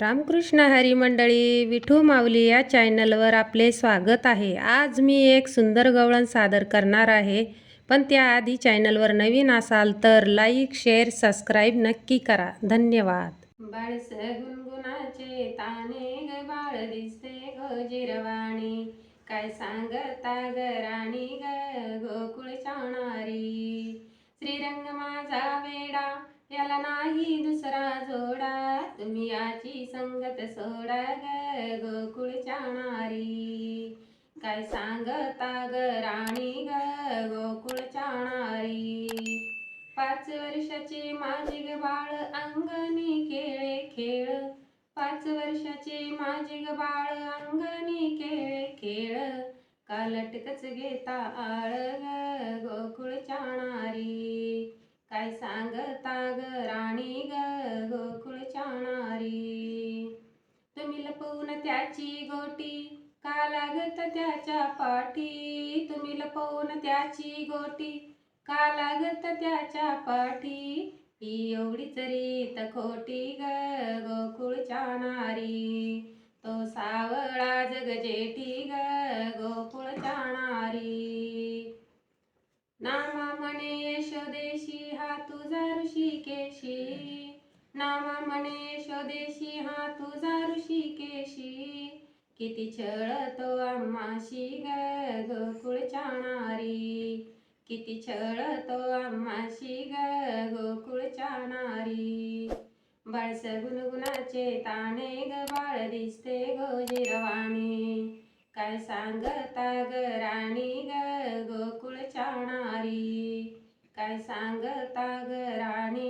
रामकृष्ण हरी मंडळी विठू माऊली या चॅनलवर आपले स्वागत आहे. आज मी एक सुंदर गवळण सादर करणार आहे. पण त्याआधी चॅनलवर नवीन असाल तर लाईक शेअर सबस्क्राईब नक्की करा. धन्यवाद. बाळस गुणगुणाचे ताने ग बाळ दिसते ग जिरवाणी. काय सांगता ग राणी ग गोकुळ चावणारी. श्रीरंग माझा वेडा याला नाही दुसरा जोडा. तुम्ही याची संगत सोडा ग गोकुळ चावणारी काय सांगता ग राणी ग गोकुळ चाणारी? पाच वर्षाची माझी ग बाळ अंगणी खेळे खेळ. पाच वर्षाची माझी ग बाळ अंगणी खेळे खेळ. का लटकच घेता आळ ग गोकुळ चावणारी काय सांगता ग राणी ग चावणारी तुम्ही लपवून त्याची गोटी का लागत त्याच्या पाठी? तुम्ही लपवून त्याची गोटी का लागत त्याच्या पाठी? ही एवढीच रीत खोटी ग गोकुळ चावणारी तो सावळा जगजेठी ग गोकुळ चावणारी नामा म्हणे यशोदेशी हा तुझा ऋषिकेशी. नामा म्हणे यशोदेशी हा तुझा ऋषिकेशी. किती छळ तो आम्हाशी ग गोकुळ चावणारी किती छळतो आम्हाशी ग गोकुळ चाणारी. बाळस गुणगुणाचे ताणे ग बाळ दिसते गोजिरवाणी काय सांगता ग राणी ग गोकुळ चाणारी. काय सांगता ग राणी